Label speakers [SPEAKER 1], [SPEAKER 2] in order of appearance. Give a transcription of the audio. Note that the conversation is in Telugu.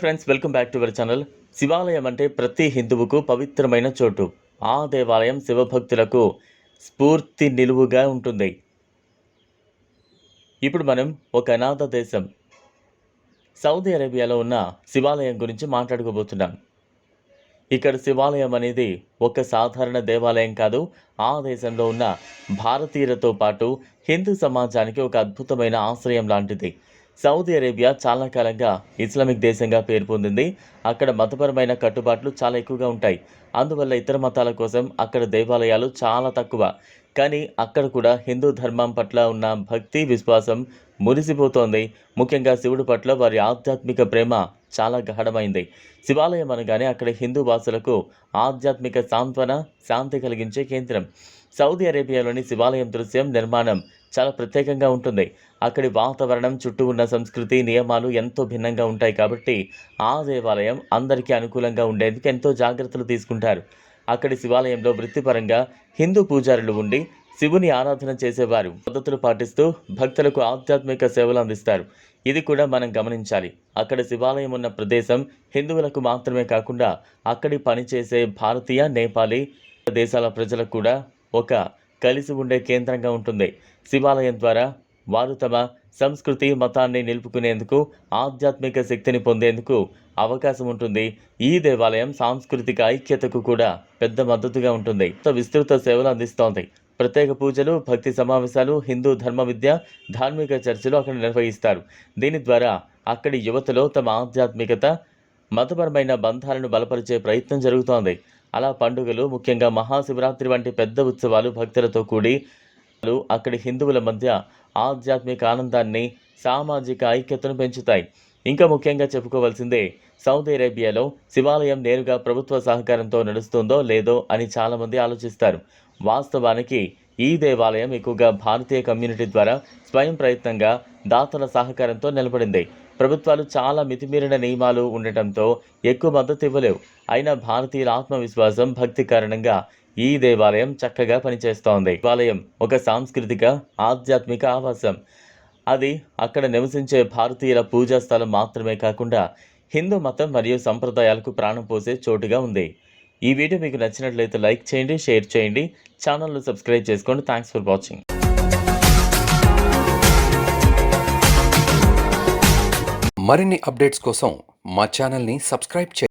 [SPEAKER 1] Friends welcome back to our channel. శివాలయం అంటే ప్రతి హిందువుకు పవిత్రమైన చోటు. ఆ దేవాలయం శివభక్తులకు స్ఫూర్తి నిలువుగా ఉంటుంది. ఇప్పుడు మనం ఒక అనాథ దేశం. సౌదీ అరేబియాలో ఉన్న శివాలయం గురించి మాట్లాడుకోబోతున్నాం. ఇక్కడ శివాలయం అనేది ఒక సాధారణ దేవాలయం కాదు. ఆ దేశంలో ఉన్న భారతీయులతో పాటు హిందూ సమాజానికి ఒక అద్భుతమైన ఆశ్రయం లాంటిది. సౌదీ అరేబియా చాలా కాలంగా ఇస్లామిక్ దేశంగా పేరు పొందింది. అక్కడ మతపరమైన కట్టుబాట్లు చాలా ఎక్కువగా ఉంటాయి. అందువల్ల ఇతర మతాల కోసం అక్కడ దేవాలయాలు చాలా తక్కువ. కానీ అక్కడ కూడా హిందూ ధర్మం పట్ల ఉన్న భక్తి విశ్వాసం మురిసిపోతోంది. ముఖ్యంగా శివుడి పట్ల వారి ఆధ్యాత్మిక ప్రేమ చాలా గాఢమైంది శివాలయం అనగానే అక్కడ హిందూ వాసులకు ఆధ్యాత్మిక సాంత్వన శాంతి కలిగించే కేంద్రం. సౌదీ అరేబియాలోని శివాలయం దృశ్యం నిర్మాణం చాలా ప్రత్యేకంగా ఉంటుంది. అక్కడి వాతావరణం చుట్టూ ఉన్న సంస్కృతి నియమాలు ఎంతో భిన్నంగా ఉంటాయి కాబట్టి ఆ దేవాలయం అందరికీ అనుకూలంగా ఉండేందుకు ఎంతో జాగ్రత్తలు తీసుకుంటారు. అక్కడి శివాలయంలో వృత్తిపరంగా హిందూ పూజారులు ఉండి శివుని ఆరాధన చేసేవారు. పద్ధతులు పాటిస్తూ భక్తులకు ఆధ్యాత్మిక సేవలు అందిస్తారు. ఇది కూడా మనం గమనించాలి. అక్కడ శివాలయం ఉన్న ప్రదేశం హిందువులకు మాత్రమే కాకుండా అక్కడి పనిచేసే భారతీయ నేపాలీ దేశాల ప్రజలకు కూడా ఒక కలిసి ఉండే కేంద్రంగా ఉంటుంది. శివాలయం ద్వారా వారు తమ సంస్కృతి మతాన్ని నిలుపుకునేందుకు ఆధ్యాత్మిక శక్తిని పొందేందుకు అవకాశం ఉంటుంది. ఈ దేవాలయం సాంస్కృతిక ఐక్యతకు కూడా పెద్ద మద్దతుగా ఉంటుంది. విస్తృత సేవలు అందిస్తోంది. ప్రత్యేక పూజలు భక్తి సమావేశాలు హిందూ ధర్మ విద్య ధార్మిక చర్చలు అక్కడ నిర్వహిస్తారు. దీని ద్వారా అక్కడి యువతలో తమ ఆధ్యాత్మికత మతపరమైన బంధాలను బలపరిచే ప్రయత్నం జరుగుతోంది. అలా పండుగలు ముఖ్యంగా మహాశివరాత్రి వంటి పెద్ద ఉత్సవాలు భక్తులతో కూడి అక్కడి హిందువుల మధ్య ఆధ్యాత్మిక ఆనందాన్ని సామాజిక ఐక్యతను పెంచుతాయి. ఇంకా ముఖ్యంగా చెప్పుకోవాల్సిందే సౌదీ అరేబియాలో శివాలయం నేరుగా ప్రభుత్వ సహకారంతో నడుస్తుందో లేదో అని చాలామంది ఆలోచిస్తారు. వాస్తవానికి ఈ దేవాలయం ఎక్కువగా భారతీయ కమ్యూనిటీ ద్వారా స్వయం ప్రయత్నంగా దాతల సహకారంతో నిలబడింది. ప్రభుత్వాలు చాలా మితిమీరిన నియమాలు ఉండటంతో ఎక్కువ మద్దతు ఇవ్వలేవు. అయినా భారతీయుల ఆత్మవిశ్వాసం భక్తి కారణంగా ఈ దేవాలయం చక్కగా పనిచేస్తోంది. దేవాలయం ఒక సాంస్కృతిక ఆధ్యాత్మిక ఆవాసం. అది అక్కడ నివసించే భారతీయుల పూజా స్థలం మాత్రమే కాకుండా హిందూ మతం మరియు సంప్రదాయాలకు ప్రాణం పోసే చోటుగా ఉంది. ఈ వీడియో మీకు నచ్చినట్లయితే లైక్ చేయండి షేర్ చేయండి ఛానల్ను సబ్స్క్రైబ్ చేసుకోండి. థ్యాంక్స్ ఫర్ వాచింగ్
[SPEAKER 2] మరిన్ని అప్డేట్స్ కోసం మా ఛానల్ని సబ్స్క్రైబ్ చేయండి.